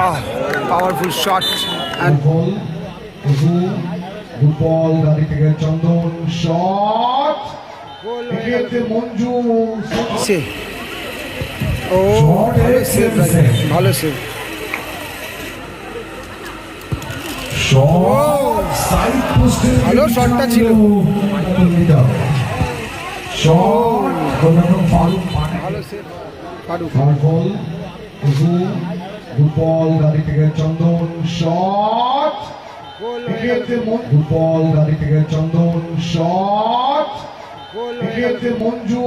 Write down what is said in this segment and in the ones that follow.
আহ powerful shot Good ball. Good ball. এক্ষেত্রে মঞ্জু সে ও ভালো save ভালো সেভ ভালো শটটা ছিল। শট ফারুক সেভ ফারুক কুজু গুড থেকে চন্দন শট। মন গুড থেকে চন্দন শট। মঞ্জু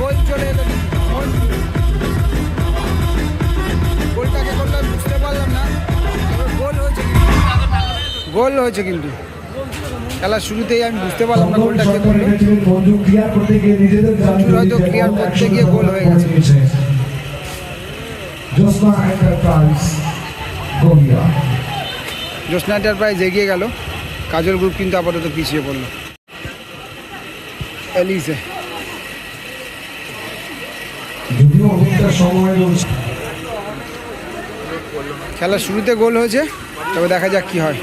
গোল চলে এলো গোলটাকে করলাম বুঝতে পারলাম না। গোল হয়েছে গোল হয়েছে কিন্তু। খেলার শুরুতেই আমি বুঝতে পারলাম না গোলটা কে করল মঞ্জু ক্লিয়ার করতে গিয়ে হয়তো clear করতে গিয়ে গোল হয়ে গেছে। জোসনা এন্টারপ্রাইজ এগিয়ে গেল। কাজল গ্রুপ কিন্তু আপাতত পিছিয়ে পড়ল। এলিসে। খেলার শুরুতে গোল হয়েছে তবে দেখা যাক কি হয়।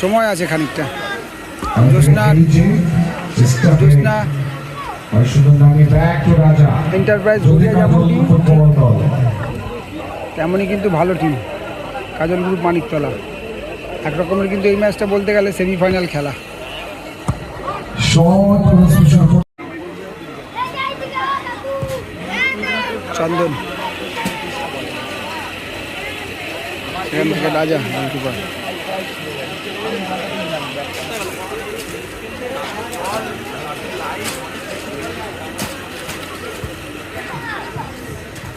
সময় আছে খানিকটা। জোসনার- এন্টারপ্রাইজ যদি ঘুরিয়ে যেমন টিম তেমনই কিন্তু ভালো টিম কাজল গ্রুপ মানিকতলা এক রকমের কিন্তু এই ম্যাচটা বলতে গেলে সেমিফাইনাল খেলা। চন্দন। থেকে Raja goalkeeper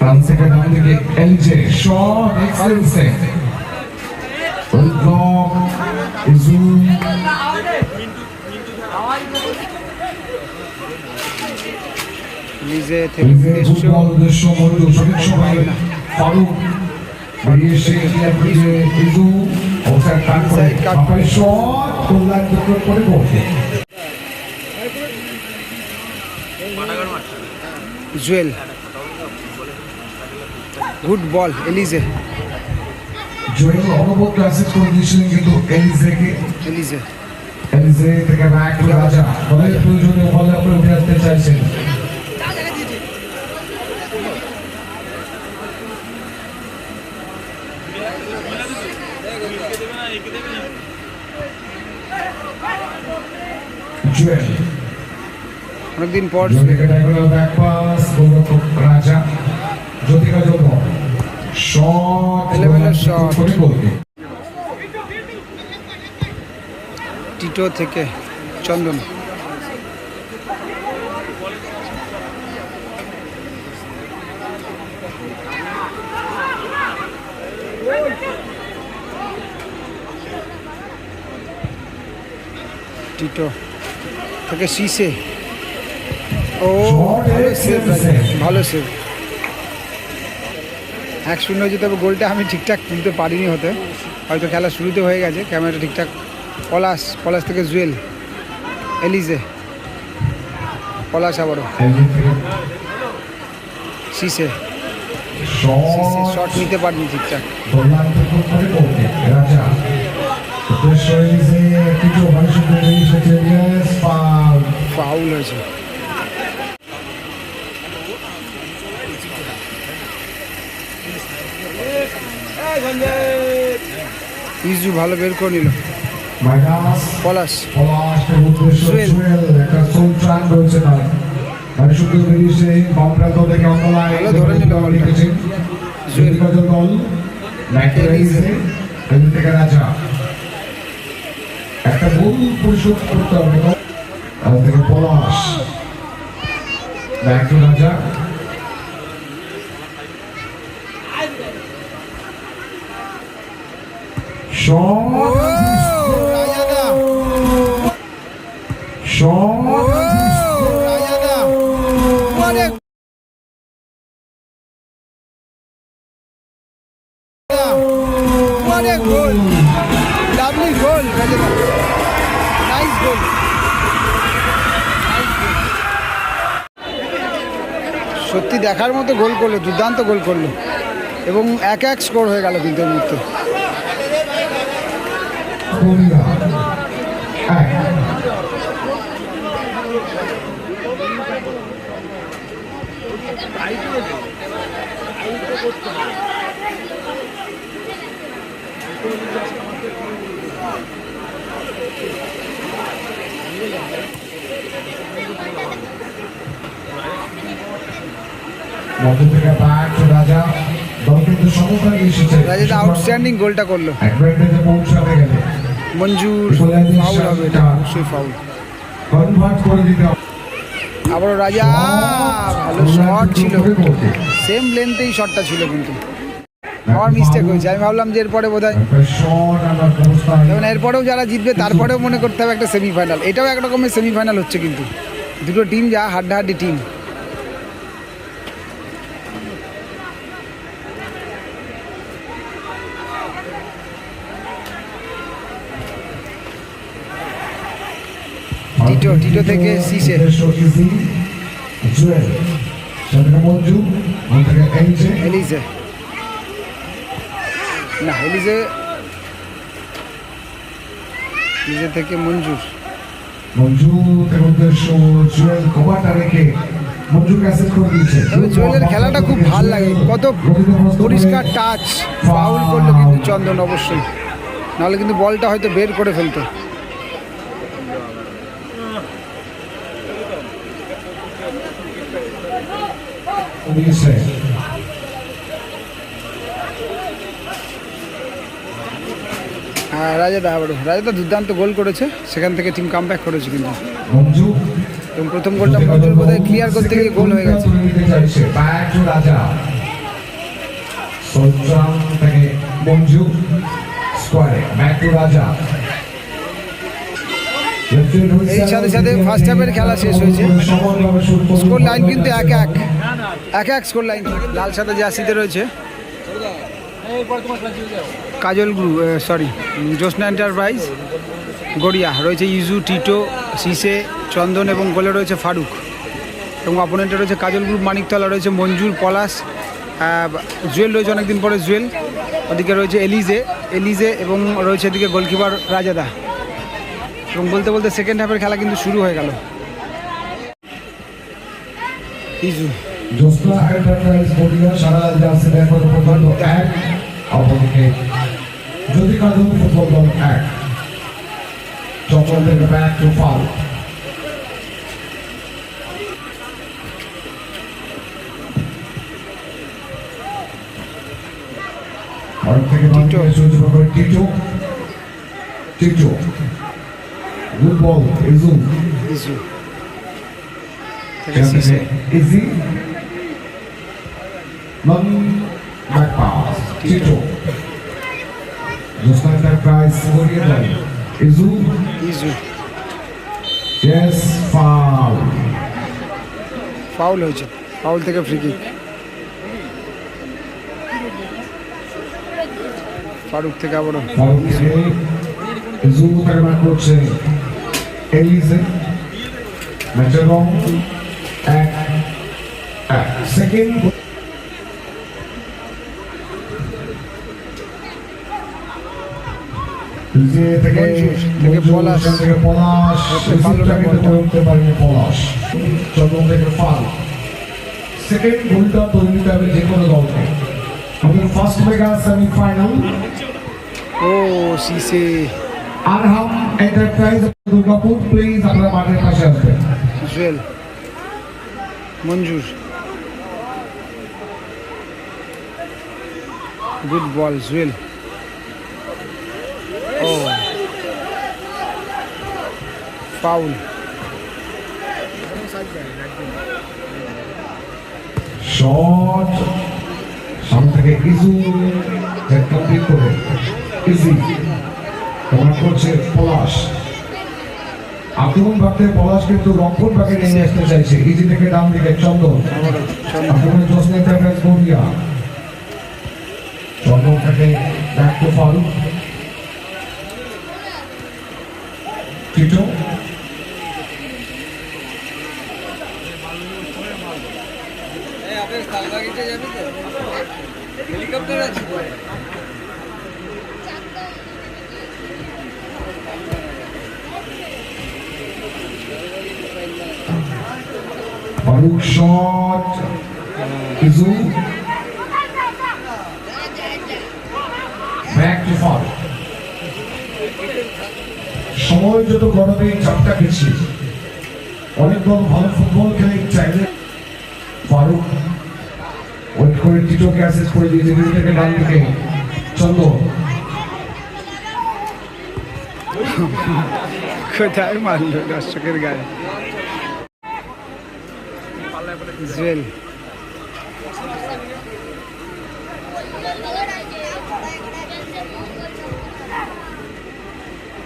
The kick. LJ. Shot. Excellent save. Well blocked. Izu. নিজে থেকে সঠিক সময় ফারুক বেরিয়ে এসে ইজু অবস্থান কাট করে বাপাই শট কল্যাণ বিক্রম করে goal Jewel good ball L J Joel অনবত classic দিয়েছিলেন কিন্তু এলিজেকে এলিজে এলিজে থেকে ব্যাক টু রাজা বলে প্রয়োজনে বলে আপনি উঠে আসতে চাইছেন জুয়েল অনেকদিন পর রাজা করে টিটো থেকে চন্দন। টিটো থেকে শীষে। ও ভালো সেভ ভালো সেভ এক শূন্য হয়েছে তবে গোলটা আমি ঠিকঠাক তুলতে পারিনি হতে। হয়তো খেলা শুরুতে হয়ে গেছে ক্যামেরাটা ঠিকঠাক। পলাশ পলাশ থেকে জুয়েল এলিজে। পলাশ আবারও। শীষে। শট নিতে পারিনি ঠিকঠাক। দুর্দান্ত করে গোলকে রাজা উদ্দেশ্য এলিজে কিছু ভালো সুন্দর এসেছে ইয়েস ফাউল ফাউল হয়েছে ইজু ভালো বের করে নিল। পলাশ। একটা সোল ট্রান রয়েছে তার। মানে সুন্দর বেরিয়েছে বাম প্রান্ত থেকে ধরে নিল ব্যাকে রাজা। একটা গোল পরিশোধ করতে হবে। থেকে পলাশ। ব্যাক টু রাজা। গোল সত্যি দেখার মতো গোল করল, দুর্দান্ত গোল করল। এবং এক এক স্কোর হয়ে গেল কিন্তু মুহূর্তে। রাজা রাজাদা আউটস্ট্যান্ডিং গোলটা করল পৌঁছাতে গেলে মঞ্জুর ফাউল হবে এটা অবশ্যই ফাউল। আবারও রাজা, ভালো শট ছিল। সেম লেন্থেই শটটা ছিল কিন্তু। আমার মিস্টেক হয়েছে। আমি ভাবলাম যে এরপরে বোধ হয় এরপরেও যারা জিতবে, তারপরেও মনে করতে হবে একটা সেমিফাইনাল এটাও এক রকমের সেমিফাইনাল হচ্ছে কিন্তু। দুটো টিম যা হাড্ডাহাড্ডি টিম টিটো, টিটো থেকে সিসে। এলজে। না এলিজে এলিজে থেকে মঞ্জুর। মঞ্জু জুয়েল কভারটা রেখে মঞ্জু ক্যাসেট করে দিয়েছে তবে জুয়েলের খেলাটা খুব ভালো লাগে। কত পরিষ্কার টাচ ফাউল করল কিন্তু চন্দন অবশ্যই। নাহলে কিন্তু বলটা হয়তো বের করে ফেলতো। দিয়েছে হ্যাঁ রাজাদা আবারও রাজাদা দুর্দান্ত গোল করেছে। সেখান থেকে টিম কাম করেছে কিন্তু। এবং প্রথম গোলটা মঞ্জুর বোধহয় ক্লিয়ার করতে গিয়ে গোল হয়ে গেছে। ব্যাক রাজা। এই সাথে সাথে ফার্স্ট হাফের খেলা শেষ হয়েছে। স্কোর লাইন কিন্তু এক এক। এক এক স্কোর লাইন লাল সাদা জার্সিতে রয়েছে। কাজল গ্রু সরি জ্যোৎস্না এন্টারপ্রাইজ গড়িয়া। রয়েছে ইজু, টিটো সিসে চন্দন এবং গোলে রয়েছে ফারুক। এবং অপোনেন্টে রয়েছে কাজল গ্রুপ, মানিকতলা, রয়েছে মঞ্জুর, পলাশ জুয়েল রয়েছে অনেকদিন পরে জুয়েল। ওদিকে রয়েছে এলিজে এলিজে এবং রয়েছে এদিকে গোলকিপার রাজাদা। এবং বলতে বলতে সেকেন্ড হাফের খেলা কিন্তু শুরু হয়ে গেল। ইজু যদি কাজল ফুটবল দল এক চঞ্চল থেকে ব্যাক টু ফাউল থেকে টিটো। চলছে করে টিটো। টিটো। ইজু ইজু থেকে Easy. Long back pass. Tito. Just like that, guys, Josna Enterprise Oriental. Izu. Izu Yes, foul. Foul হয়েছে ফাউল থেকে ফ্রি কিক ফারুক থেকে আবারও Foul থেকে Izu back করছে ম্যাচের রং এক এক সেকেন্ড যে থেকে থেকে পলাশ। থেকে পলাশ করতে পারেনি পলাশ চন্দ্র থেকে ফাল সেকেন্ড গোলটা তৈরি নিতে হবে যে কোনো দলকে আমাদের ফার্স্ট মেগা সেমিফাইনাল ও সিসে আরহাম এন্টারপ্রাইজ দুর্গাপুর প্লিজ আপনারা মাঠের পাশে আসবেন জুয়েল। মঞ্জুর। Good ball Jewel. ও। ফাউল শট সামনে থেকে হেড কমপ্লিট করে। ইজি কভার করছে পলাশ। আক্রমণ ভাবতে পলাশ কিন্তু রংপুর ভাগে নেমে আসতে চাইছে। ইজি থেকে ডান দিকে চন্দন। আক্রমণে চন্দন থেকে back to Farooq. Tito helicopter আছে Farooq shot Izu back to Farooq সময় যত গরমে চাপটা গেছি অনেক দল ভালো ফুটবল খেলে চাইলে ফারুক ওয়েট করে টিটোকে অ্যাসেস করে দিয়েছে দুই থেকে ডান দিকে চন্দন কোথায় মারলো দর্শকের গায়ে? জুয়েল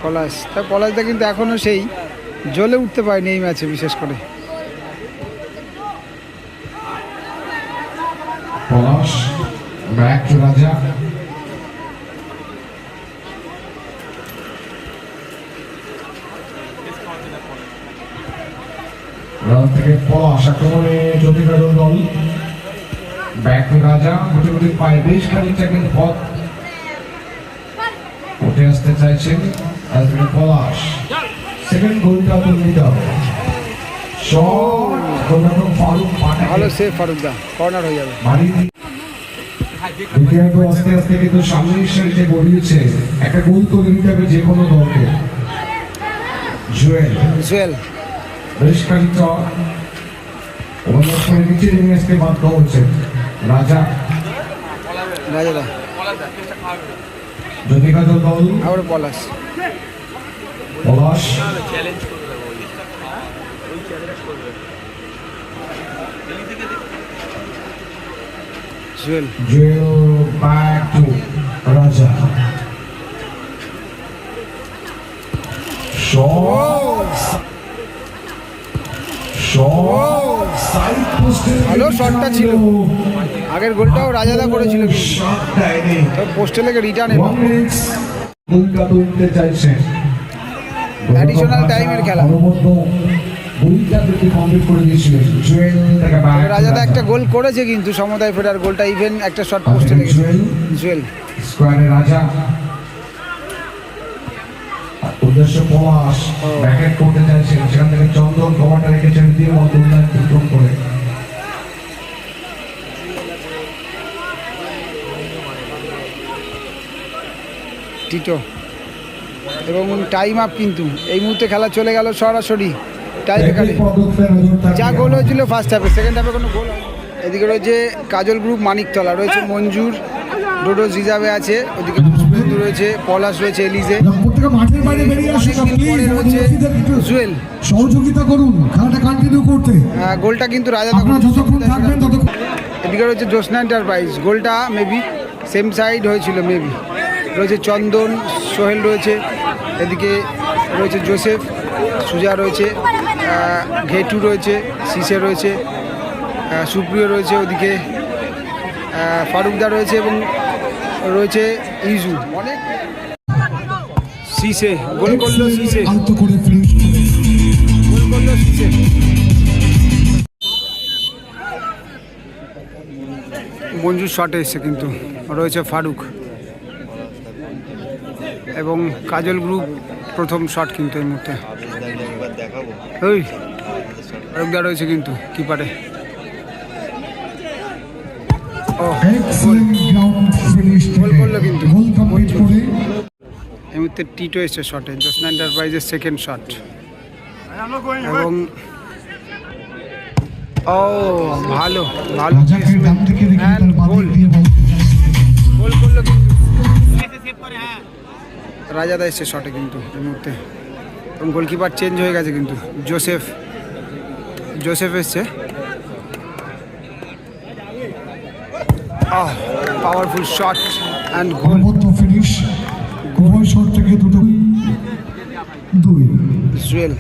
পলাশ। তা পলাশটা কিন্তু এখনও সেই জলে উঠতে পারেনি এই ম্যাচে, বিশেষ করে। পলাশ ব্যাক রাজা। থেকে পলাশ আক্রমণে জ্যোতিকাজল দল ব্যাক রাজা গুটি গুটি পায়ে বেশ খানিকটা কিন্তু পথ উঠে আসতে চাইছেন পলাশ। সেকেন্ড গোলটা তো নিতে হবে। শট গোলরক্ষক ফারুক ভালো পাঠালো সেফ ফারুকদা কর্নার হয়ে যাবে। দ্বিতীয়ত আস্তে আস্তে কিন্তু সামনের সারিতে গড়িয়েছে একটা গোল করে নিতে হবে যে কোনো দলকে। জুয়েল। জুয়েল। বেশ খানিকটা ওভারলোড করে নিচে নেমে আসতে বাধ্য হচ্ছে। রাজা রাজাদা জ্যোতিকা দল আবার Palash. Palash Jewel. Jewel back to Raja. Shot ভালো শটটা ছিল। আগের গোলটাও রাজাদা করেছিল পোস্টে লেগে রিটার্ন এলো। Time এর খেলা। রাজাদা একটা গোল করেছে কিন্তু সমতায় ফেরার গোলটা ইভেন একটা শর্ট পোস্টে লেগেছে। জুয়েল রাজা। উদ্দেশ্য পলাশ ব্যাকেট করতে চাইছেন। সেখান থেকে চন্দন কভারটা রেখেছেন দিয়ে উন্নয়ন অতিক্রম করে। টিটো, এবং টাইম আপ কিন্তু। এই মুহূর্তে খেলা চলে গেল সরাসরি যা গোল হয়েছিল ফার্স্ট হাফে সেকেন্ড হাফে কোনো গোল এদিকে রয়েছে কাজল গ্রুপ মানিকতলা, রয়েছে মঞ্জুর ডোডোজ রিজার্ভে আছে, ওদিকে রয়েছে পলাশ রয়েছে এলিজে। মাঠের বাইরে বেরিয়ে জুয়েল। সহযোগিতা করুন খেলাটা কন্টিনিউ করতে। গোলটা কিন্তু রাজা আপনারা যতক্ষণ থাকবেন ততক্ষণ এদিকে রয়েছে জ্যোৎস্না এন্টারপ্রাইজ গোলটা মেবি সেম সাইড হয়েছিল মেবি রয়েছে চন্দন সোহেল রয়েছে এদিকে রয়েছে জোসেফ সুজা রয়েছে ঘেটু রয়েছে সিসে রয়েছে সুপ্রিয় রয়েছে ওদিকে ফারুকদা রয়েছে এবং রয়েছে ইজু। অনেক সিসে, গোল করল সিসে। করে ফিনিশ গোল করল সিসে। মঞ্জুর শটে এসছে কিন্তু। রয়েছে ফারুক। এবং কাজল গ্রুপ প্রথম শট কিন্তু এই মুহূর্তে। ওই ফারুকদা রয়েছে কিন্তু কিপারে ও গোল করল কিন্তু। গোল কমপ্লিট করে। এই মুহূর্তে টিটো এসছে শটে জোসনা এন্টারপ্রাইজের সেকেন্ড শট এবং ও ভালো ভালো গোল। গোল করল কিন্তু। রাজাদা এসছে শটে কিন্তু এই মুহূর্তে। এবং গোলকিপার চেঞ্জ হয়ে গেছে কিন্তু। জোসেফ জোসেফ এসছে। পাওয়ারফুল শট অ্যান্ড গোল অনবদ্য ফিনিশ উভয় শট থেকে দুটো দুই। জুয়েল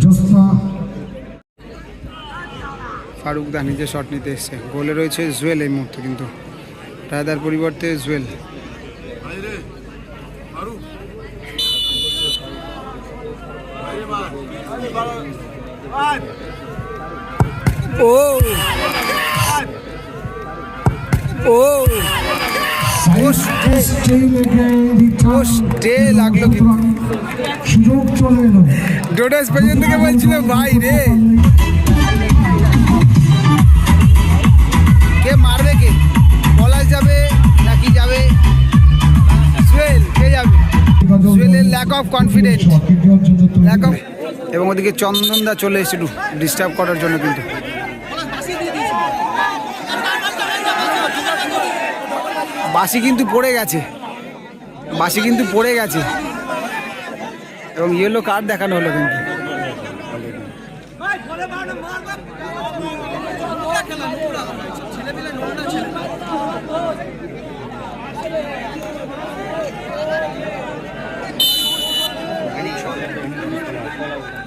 জ্যোৎস্না ফারুক দা নিজে শট নিতে এসছে। গোলে রয়েছে জুয়েল এই মুহূর্তে কিন্তু। রায়দার পরিবর্তে জুয়েল ও। ও। স্টে লাগল কিন্তু। সুযোগ চলে এলো ডোডাস পেছন থেকে বলছিল ভাই রে। কে মারবে কে? পলাশ যাবে নাকি যাবে? কে যাবে? Lack of confidence lack of এবং ওদিকে চন্দনদা চলে এসেছিল ডিস্টার্ব করার জন্য কিন্তু। বাসি কিন্তু পড়ে গেছে। বাসি কিন্তু পড়ে গেছে। এবং ইয়েলো কার্ড দেখানো হলো কিন্তু।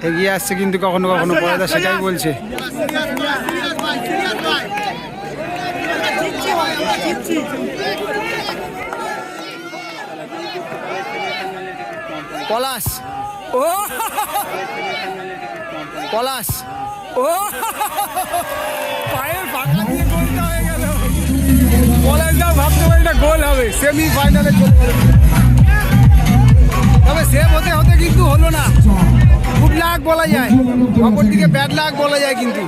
এগিয়ে আসছে কিন্তু কখনো কখনো পরেদা সেটাই বলছে। পলাশ। ও! পলাশ। ও! পায়ের ফাঁকা দিয়ে গোলটা হয়ে গেল। পলাশ দাও ভাবতে পারি না গোল হবে সেমি ফাইনালে গেল। তবে সেভ হতে হতে কিন্তু হলো না। গুড লাক বলা যায়। অপরদিকে ব্যাড লাক বলা যায় কিন্তু।